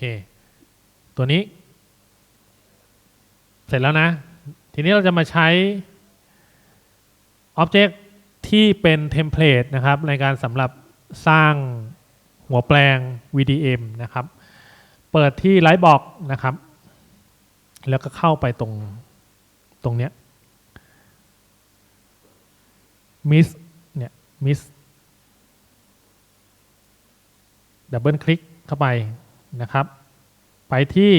เค ตัวนี้ เสร็จแล้วนะ ทีนี้เราจะมาใช้ Object ที่เป็นเทมเพลตนะครับ ในการสำหรับสร้างหัวแปลง VDM นะครับ เปิดที่ Lightbox นะครับ แล้วก็เข้าไปตรงตรงเนี้ย Miss เนี่ย Miss ดับเบิลคลิกเข้าไป นะครับ ไปที่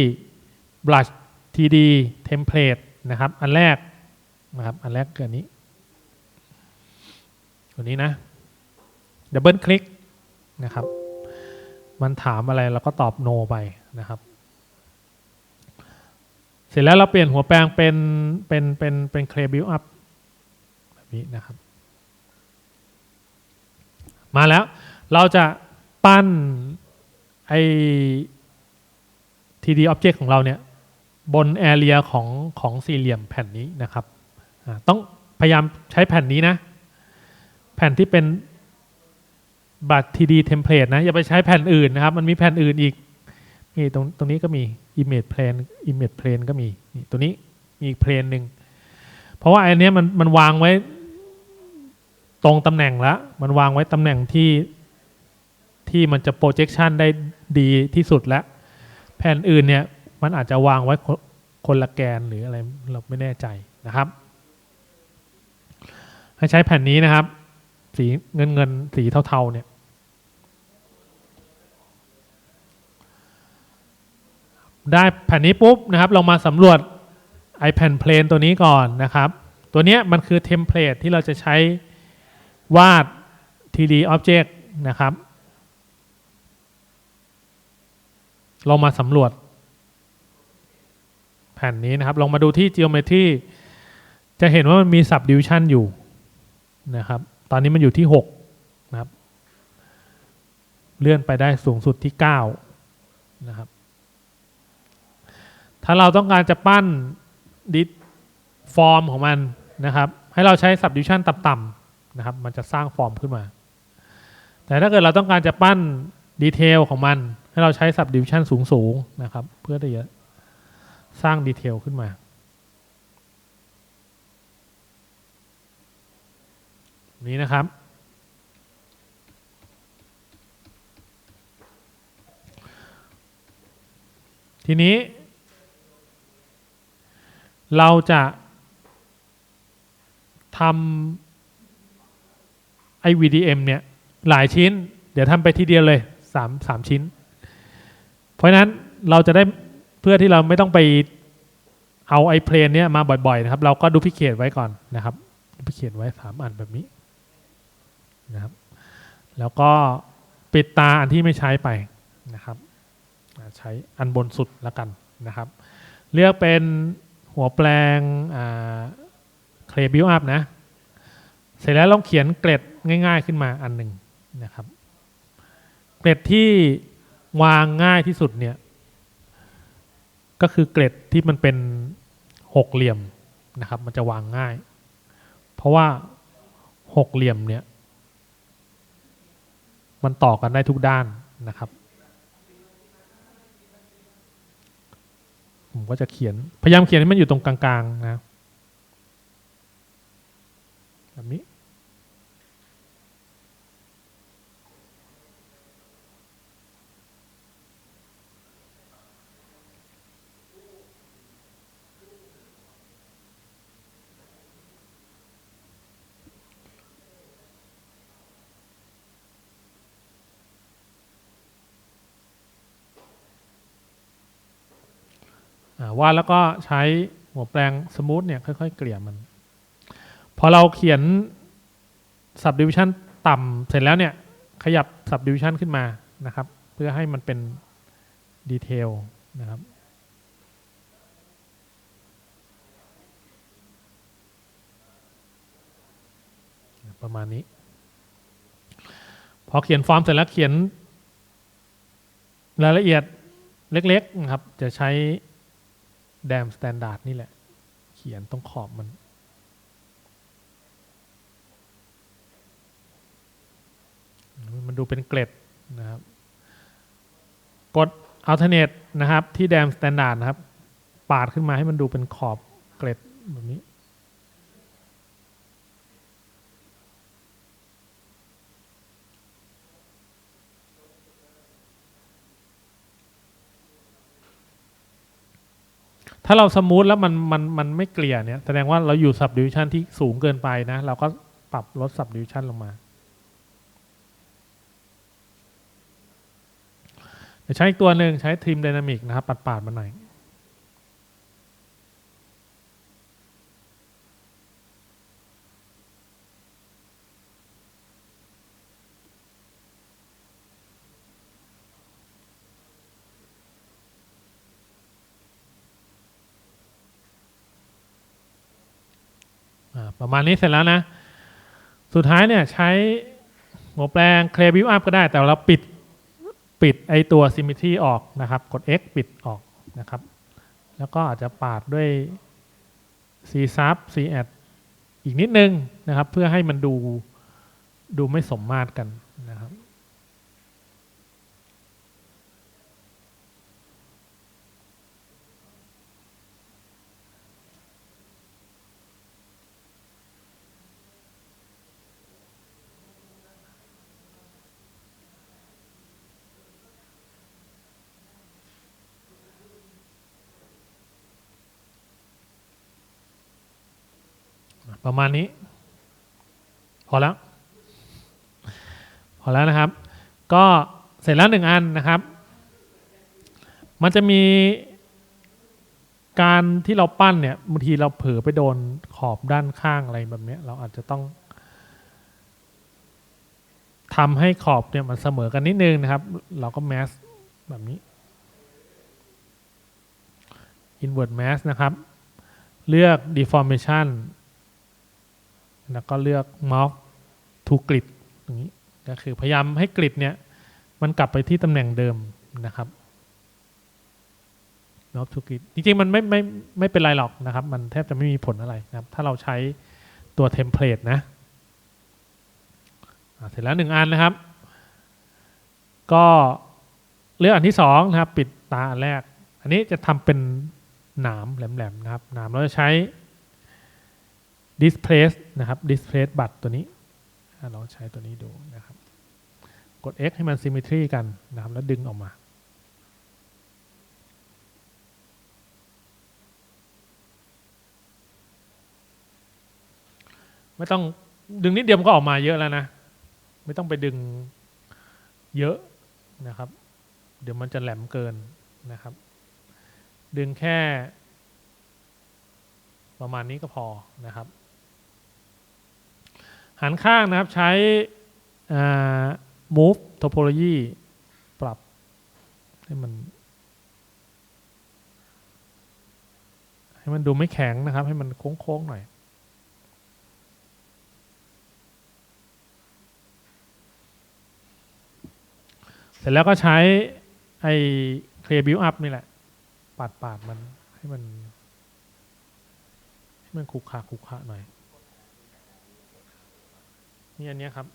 Brush TD Template นะครับ อันแรกนะครับ อันแรกเกิดนี้ตัวนี้นะดับเบิลคลิกนะครับ มันถามอะไรเราก็ตอบ no ไปนะครับ เสร็จแล้วเราเปลี่ยนหัวแปลงเป็นเป็นเป็นเป็นเคลบิวอัพแบบนี้นะครับ มาแล้วเราจะปั้น ไอ 3D Object ของเราเนี่ยบน Area ของของสี่เหลี่ยมแผ่นนี้นะครับ ต้องพยายามใช้แผ่นนี้นะ แผ่นที่เป็นบัตร 3D Template นะ อย่าไปใช้แผ่นอื่นนะครับ มันมีแผ่นอื่นอีกนี่ตรงตรงนี้ก็มี Image Plane Image Plane ก็มีนี่ตัวนี้มีอีกเพลนหนึ่งเพราะว่าอันนี้มันมันวางไว้ตรงตำแหน่งล้วมันวางไว้ตำแหน่งที่ที่มันจะ projection ได้ ดีที่สุดแล้ว แผ่นอื่นเนี่ยมันอาจจะวางไว้คนคนละแกนหรืออะไรเราไม่แน่ใจนะครับ ให้ใช้แผ่นนี้นะครับ สีเงินเงินสีเทาๆเนี่ยได้แผ่นนี้ปุ๊บนะครับเรามาสำรวจไอแผ่นเพลนตัวนี้ก่อนนะครับ ตัวนี้มันคือเทมเพลตที่เราจะใช้วาด 3D Object นะครับ เรามาสำรวจ แผ่นนี้นะครับ ลองมาดูที่ Geometry จะเห็นว่ามันมี Subdivision อยู่นะครับ ตอนนี้มันอยู่ที่ 6 นะครับ เลื่อนไปได้สูงสุดที่ 9 นะครับ ถ้าเราต้องการจะปั้นดิฟอร์มของมันนะครับ ให้เราใช้ subdivision ต่ำๆนะครับ มันจะสร้างฟอร์มขึ้นมา แต่ถ้าเกิดเราต้องการจะปั้นดีเทลของมัน ให้เราใช้ subdivision สูงๆนะครับ เพื่อที่จะสร้างดีเทลขึ้นมา นี้นะครับ ทีนี้ เราจะทำไอ้ VDM เนี่ย หลายชิ้น เดี๋ยวทำไปทีเดียวเลยสามสามชิ้น เพราะฉะนั้นเราจะได้เพื่อที่เราไม่ต้องไปเอาไอ้เพลนเนี้ยมาบ่อยๆนะครับ เราก็ดูพิเคตไว้ก่อนนะครับดูพิเคตไว้สามอันแบบนี้นะครับแล้วก็ปิดตาอันที่ไม่ใช้ไปนะครับ ใช้อันบนสุดแล้วกันนะครับ เลือกเป็นหัวแปลงเคลบิวอัพนะ เสร็จแล้วลองเขียนเกร็ดง่ายๆขึ้นมาอันหนึ่งนะครับ เกร็ดที่ วางง่ายที่สุดเนี่ย ก็คือเกร็ดที่มันเป็นหกเหลี่ยมนะครับ มันจะวางง่าย เพราะว่าหกเหลี่ยมเนี่ย มันต่อกันได้ทุกด้านนะครับ ผมก็จะเขียนพยายามเขียนให้มันอยู่ตรงกลางๆนะ วาดแล้วก็ใช้หัวแปลงสมูทเนี่ยค่อยๆ เกลี่ยมัน พอเราเขียน subdivision ต่ำเสร็จแล้วเนี่ยขยับ subdivision ขึ้นมานะครับ เพื่อให้มันเป็นดีเทลนะครับประมาณนี้ พอเขียนฟอร์มเสร็จแล้วเขียนรายละเอียดเล็กๆนะครับ จะใช้ แดมสแตนดาร์ดนี่แหละ เขียนตรงขอบมัน มันดูเป็นเกล็ดนะครับ กด alternate นะครับ ที่แดมสแตนดาร์ดนะครับ ปาดขึ้นมาให้มันดูเป็นขอบเกล็ดแบบนี้ ถ้าเราสมูทแล้วมันมันมันไม่เกลี่ยเนี่ยแสดงว่าเราอยู่สับดิวชั่นที่สูงเกินไปนะ เราก็ปรับลดสับดิวชั่นลงมาเดี๋ยวใช้อีกตัวหนึ่งใช้ trim dynamic นะครับ ปัดปาดมาหน่อย ประมาณนี้เสร็จแล้วนะ สุดท้ายเนี่ยใช้หัวแปลง Clear View Up ก็ได้ แต่เราปิดปิดไอตัว Symmetry ออกนะครับ กด X ปิดออกนะครับ แล้วก็อาจจะปาดด้วย C sub C add อีกนิดนึงนะครับ เพื่อให้มันดูดูไม่สมมาตรกันนะครับ ประมาณนี้ พอแล้ว พอแล้วนะครับ ก็เสร็จแล้วหนึ่งอันนะครับ มันจะมีการที่เราปั้นเนี่ยบางทีเราเผลอไปโดนขอบด้านข้างอะไรแบบนี้เราอาจจะต้องทำให้ขอบเนี่ยมันเสมอกันนิดนึงนะครับ เราก็แมสแบบนี้ invert mask นะครับ เลือก deformation แล้วก็เลือก mouth to grid อย่างนี้ก็คือพยายามให้กริดเนี่ยมันกลับไปที่ตำแหน่งเดิมนะครับ mouth to grid จริงๆ มันไม่ไม่ไม่เป็นไรหรอกนะครับ มันแทบจะไม่มีผลอะไรนะครับ ถ้าเราใช้ตัวเทมเพลตนะเสร็จแล้วหนึ่งอันนะครับ ก็เลือกอันที่สองนะครับ ปิดตาอันแรก อันนี้จะทำเป็นหนามแหลมๆนะครับหนามเราจะใช้ displace นะครับ displace บัตรตัวนี้อะลองใช้ตัวนี้ดูนะครับ กด X ให้มัน symmetry กันนะครับ แล้วดึงออกมา ไม่ต้องดึงนิดเดียวมันก็ออกมาเยอะแล้วนะ ไม่ต้องไปดึงเยอะนะครับ เดี๋ยวมันจะแหลมเกินนะครับ ดึงแค่ประมาณนี้ก็พอนะครับ หันข้างนะครับใช้ move topology ปรับให้มัน ให้มันดูไม่แข็งนะครับ ให้มันโค้งๆหน่อย เสร็จแล้วก็ใช้ไอ้ clear build up นี่แหละ ปาดๆมันให้มัน ให้มันคุกคาคุกคาหน่อย นี่อันนี้ครับ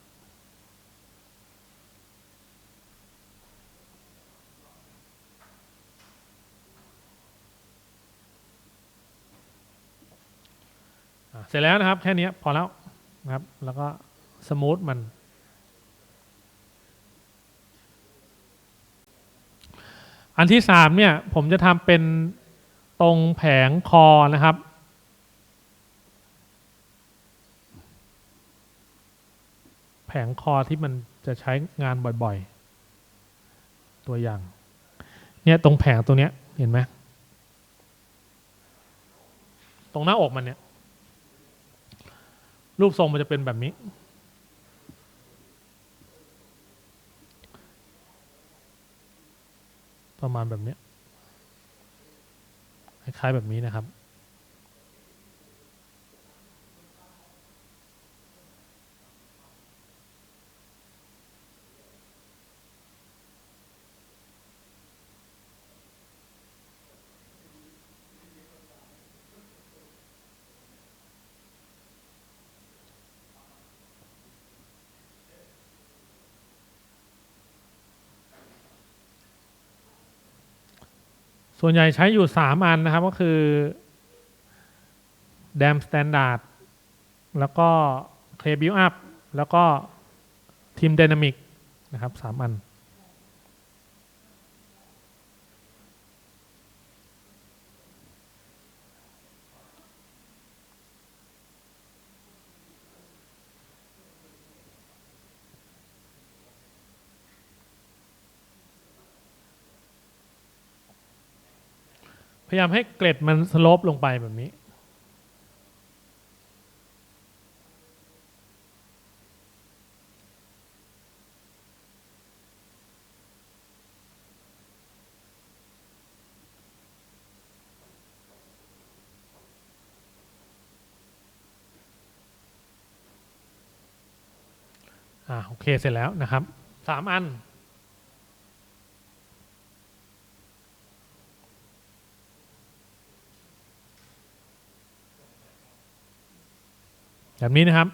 เสร็จแล้วนะครับ แค่นี้พอแล้วนะครับ แล้วก็สมูทมันอันที่สามเนี่ยผมจะทำเป็นตรงแผงคอนะครับ แผ งคอที่มันจะใช้งานบ่อยๆ ตัวอย่าง เนี่ยตรงแผงตัวเนี้ยเห็นไหมตรงหน้าอกมันเนี่ย รูปทรงมันจะเป็นแบบนี้ ประมาณแบบนี้คล้ายๆแบบนี้นะครับ ส่วนใหญ่ใช้อยู่ 3 อันนะครับก็คือ Dam Standard แล้วก็ Clay Build Up แล้วก็ Team Dynamic นะครับ3อัน ยายามให้เกล็ดมันสโลปลงไปแบบนี้ อ่าโอเคเสร็จแล้วนะครับสามอัน แบบนี้นะครับ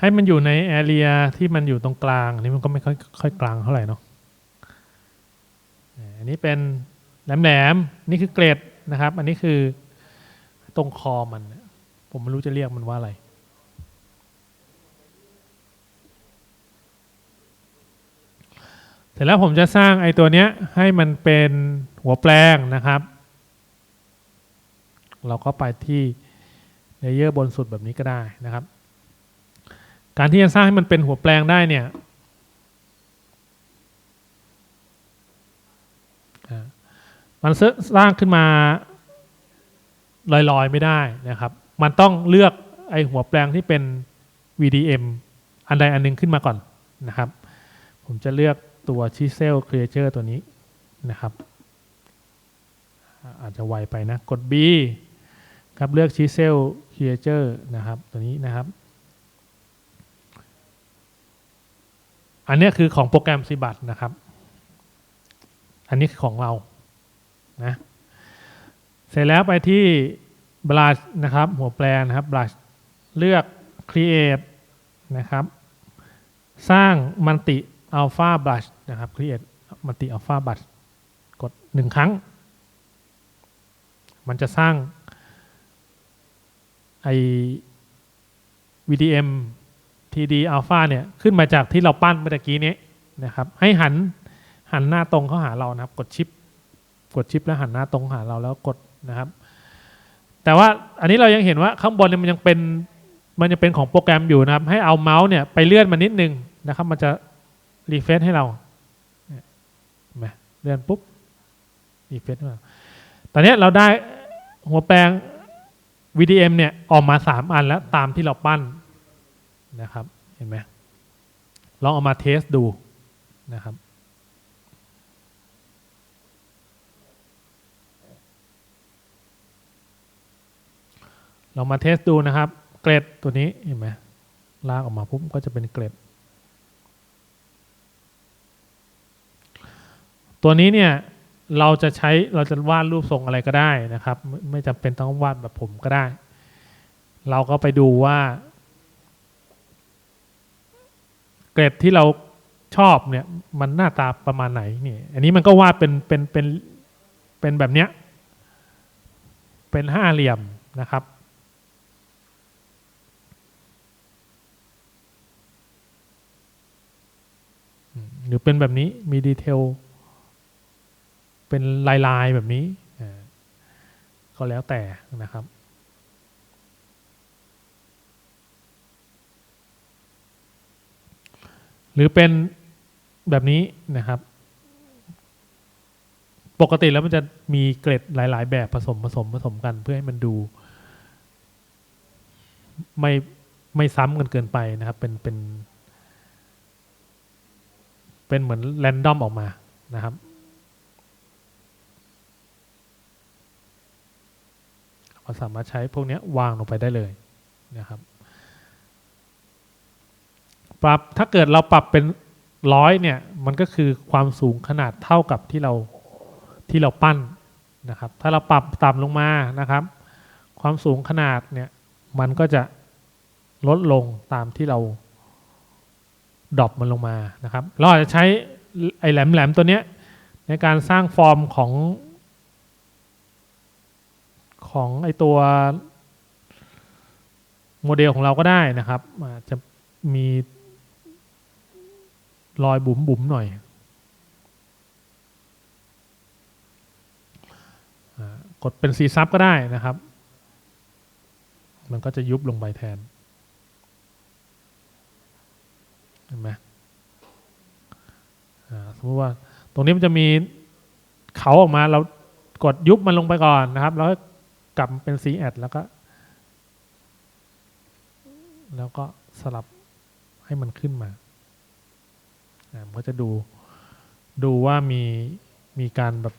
ให้มันอยู่ในแอเรียที่มันอยู่ตรงกลางอันนี้มันก็ไม่ค่อยค่อยกลางเท่าไหร่เนาะอ่าอันนี้เป็นแหลมๆนี่คือเกรดนะครับ อันนี้คือตรงคอมัน ผมไม่รู้จะเรียกมันว่าอะไรเสร็จแล้วผมจะสร้างไอ้ตัวเนี้ยให้มันเป็นหัวแปลงนะครับ เราก็ไปที่เลเยอร์บนสุดแบบนี้ก็ได้นะครับ การที่จะสร้างให้มันเป็นหัวแปลงได้เนี่ยมันสร้างขึ้นมาลอยๆไม่ได้นะครับ มันต้องเลือกไอหัวแปลงที่เป็น VDM อันใดอันหนึงขึ้นมาก่อนนะครับ ผมจะเลือกตัว Chisel Creature ตัวนี้นะครับอาอาจจะไวไปนะ กด B ครับเลือก Chisel Creature นะครับ ตัวนี้นะครับ อันนี้คือของโปรแกรม Cibat นะครับ อันนี้คือของเรานะเสร็จแล้วไปที่ brush นะครับ หัวแปลนะครับ brush เลือก create นะครับ สร้าง multi alpha brush นะครับ create multi alpha brush กดหนึ่งครั้ง มันจะสร้างไอ VDM TD alpha เนี่ยขึ้นมาจากที่เราปั้นเมื่อกี้นี้นะครับให้หันหันหน้าตรงเข้าหาเรานะครับ กดชิป กดชิปแล้วหันหน้าตรงหาเราแล้วกดนะครับ แต่ว่าอันนี้เรายังเห็นว่าข้างบนเนี่ยมันยังเป็นมันยังเป็นของโปรแกรมอยู่นะครับ ให้เอาเมาส์เนี่ยไปเลื่อนมานิดนึงนะครับ มันจะรีเฟซให้เราเนี่ยเลื่อนปุ๊บรีเฟซให้เราตอนนี้เราได้หัวแปลง VDM เนี่ยออกมาสามอันแล้วตามที่เราปั้น นะครับ เห็นไหมลองเอามาเทสดูนะครับเรามาเทสดูนะครับ เกรดตัวนี้เห็นไหมลากออกมาปุ๊บก็จะเป็นเกรด ตัวนี้เนี่ยเราจะใช้เราจะวาดรูปทรงอะไรก็ได้นะครับ ไม่จำเป็นต้องวาดแบบผมก็ได้ เราก็ไปดูว่า เกรดที่เราชอบเนี่ยมันหน้าตาประมาณไหนนี่อันนี้มันก็วาดเป็นเป็นเป็นเป็นแบบเนี้ยเป็นห้าเหลี่ยมนะครับ หรือเป็นแบบนี้มีดีเทล เป็นลายลายๆแบบนี้ก็แล้วแต่นะครับ หรือเป็นแบบนี้นะครับ ปกติแล้วมันจะมีเกร็ดหลาย ๆ แบบผสมผสมผสมกัน เพื่อให้มันดู ไม่ไม่ซ้ำกันเกินไปนะครับ เป็นเป็น เป็นเหมือนแรนดอมออกมานะครับเราสามารถใช้พวกนี้วางลงไปได้เลยนะครับ ปรับถ้าเกิดเราปรับเป็นร้อยเนี่ย มันก็คือความสูงขนาดเท่ากับที่เราที่เราปั้นนะครับ ถ้าเราปรับต่ำลงมานะครับ ความสูงขนาดเนี่ย มันก็จะลดลงตามที่เราดรอปมันลงมานะครับ เราอาจจะใช้ไอ้แหลมๆตัวเนี้ยในการสร้างฟอร์มของ ของไอตัวโมเดลของเราก็ได้นะครับอาจจะมี รอยบุ๋มบุ๋มหน่อย กดเป็นซีซับก็ได้นะครับ มันก็จะยุบลงไปแทน เห็นไหมสมมติว่าตรงนี้มันจะมีเขาออกมาเรากดยุบมันลงไปก่อนนะครับ แล้วกลับเป็น C add แล้วก็ แล้วก็สลับให้มันขึ้นมา อ่ามันก็จะดูดูว่ามีมีการแบบ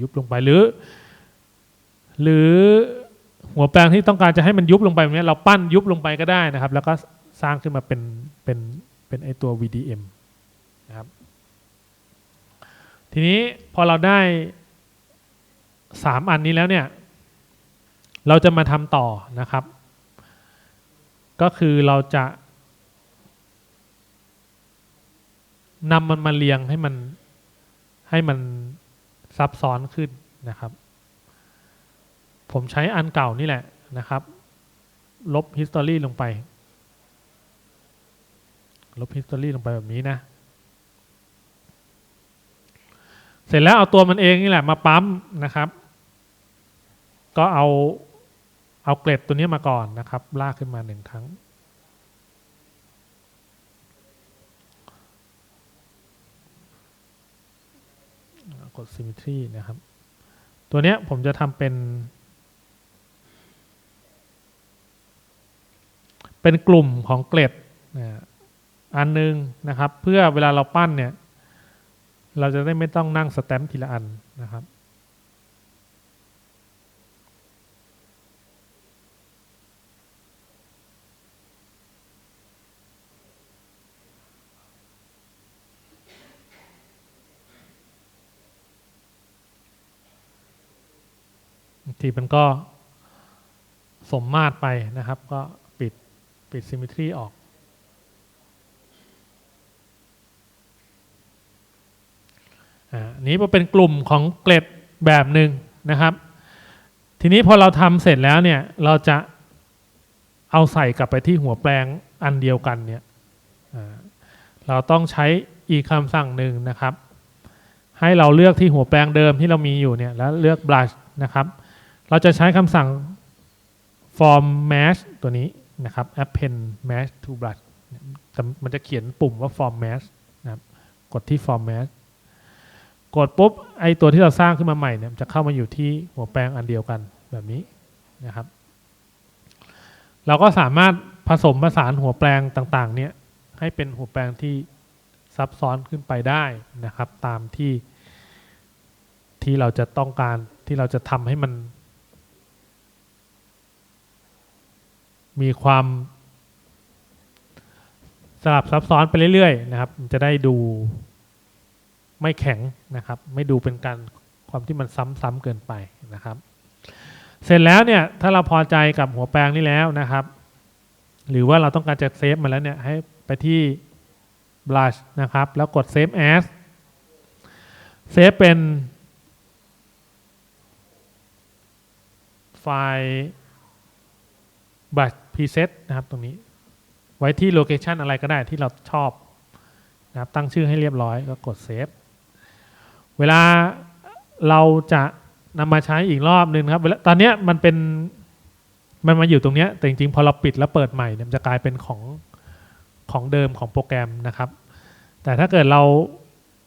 ยุบลงไปหรือ หรือหัวแปลงที่ต้องการจะให้มันยุบลงไปแบบนี้เราปั้นยุบลงไปก็ได้นะครับ แล้วก็สร้างขึ้นมาเป็นเป็นเป็นไอตัว VDM นะครับ ทีนี้พอเราได้สามอันนี้แล้วเนี่ย เราจะมาทำต่อนะครับ ก็คือเราจะ นำมันมาเรียงให้มันให้มันซับซ้อนขึ้นนะครับ ผมใช้อันเก่านี่แหละนะครับ ลบ history ลงไป ลบ history ลงไปแบบนี้นะ เสร็จแล้วเอาตัวมันเองนี่แหละมาปั๊มนะครับ ก็เอาเอาเกล็ดตัวนี้มาก่อนนะครับ ลากขึ้นมาหนึ่งครั้ง กด symmetry นะครับ ตัวเนี้ยผมจะทำเป็น เป็นกลุ่มของเกล็ดอันหนึงนะครับ เพื่อเวลาเราปั้นเนี่ย เราจะได้ไม่ต้องนั่งสแตมป์ทีละอันนะครับ ทีมันก็สมมาตรไปนะครับ ก็ปิดปิด symmetry ออกอ่าอันนี้เป็นกลุ่มของเกล็ดแบบหนึ่งนะครับ ทีนี้พอเราทำเสร็จแล้วเนี่ย เราจะเอาใส่กลับไปที่หัวแปลงอันเดียวกันเนี่ยอ่าเราต้องใช้อีกคำสั่งหนึ่งนะครับ ให้เราเลือกที่หัวแปลงเดิมที่เรามีอยู่เนี่ยแล้วเลือก brush นะครับ เราจะใช้คำสั่ง form mesh ตัวนี้นะครับ append mesh to brush มันจะเขียนปุ่มว่า form mesh นะครับกดที่ form mesh กดปุ๊บไอตัวที่เราสร้างขึ้นมาใหม่เนี่ยจะเข้ามาอยู่ที่หัวแปลงอันเดียวกันแบบนี้นะครับ เราก็สามารถผสมผสานหัวแปลงต่างๆ เนี่ยให้เป็นหัวแปลงที่ซับซ้อนขึ้นไปได้นะครับ ตามที่ที่เราจะต้องการที่เราจะทำให้มัน มีความสลับซับซ้อนไปเรื่อยๆ นะครับ จะได้ดูไม่แข็งนะครับ ไม่ดูเป็นการความที่มันซ้ำๆเกินไปนะครับ เสร็จแล้วเนี่ยถ้าเราพอใจกับหัวแปลงนี้แล้วนะครับ หรือว่าเราต้องการจะเซฟมันแล้วเนี่ยให้ไปที่ blush นะครับ แล้วกด save as เซฟเป็นไฟล์ brush preset นะครับตรงนี้ ไว้ที่โลเคชันอะไรก็ได้ที่เราชอบนะครับตั้งชื่อให้เรียบร้อยก็กดเซฟเวลาเราจะนำมาใช้อีกรอบหนึ่งครับเวลาตอนนี้มันเป็นมันมาอยู่ตรงนี้แต่จริงๆ พอเราปิดแล้วเปิดใหม่เนี่ยมันจะกลายเป็นของของเดิมของโปรแกรมนะครับ แต่ถ้าเกิดเรา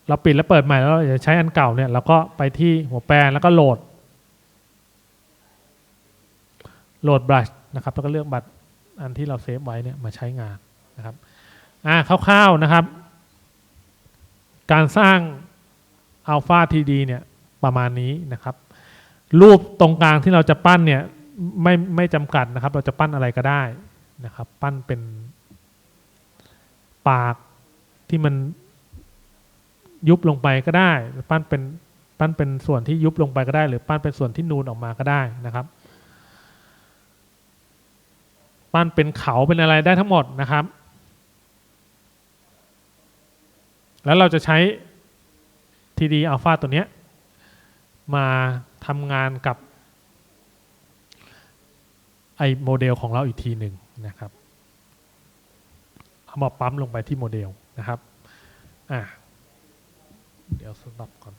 เราปิดแล้วเปิดใหม่แล้วเราจะใช้อันเก่าเนี่ยเราก็ไปที่หัวแปลงแล้วก็โหลดโหลดบลัช นะครับแล้วก็เลือกบัตรอันที่เราเซฟไว้เนี่ยมาใช้งานนะครับอ่าคร่าวๆนะครับ การสร้าง Alpha TD เนี่ยประมาณนี้นะครับ รูปตรงกลางที่เราจะปั้นเนี่ยไม่ไม่จำกัดนะครับ เราจะปั้นอะไรก็ได้นะครับ ปั้นเป็นปากที่มันยุบลงไปก็ได้ ปั้นเป็นปั้นเป็นส่วนที่ยุบลงไปก็ได้ หรือปั้นเป็นส่วนที่นูนออกมาก็ได้นะครับ ปั้นเป็นเขาเป็นอะไรได้ทั้งหมดนะครับ แล้วเราจะใช้ TD Alpha ตัวเนี้ยมาทำงานกับไอโมเดลของเราอีกทีหนึ่งนะครับ เอามาปั๊มลงไปที่โมเดลนะครับ อะเดี๋ยวสต็อปก่อน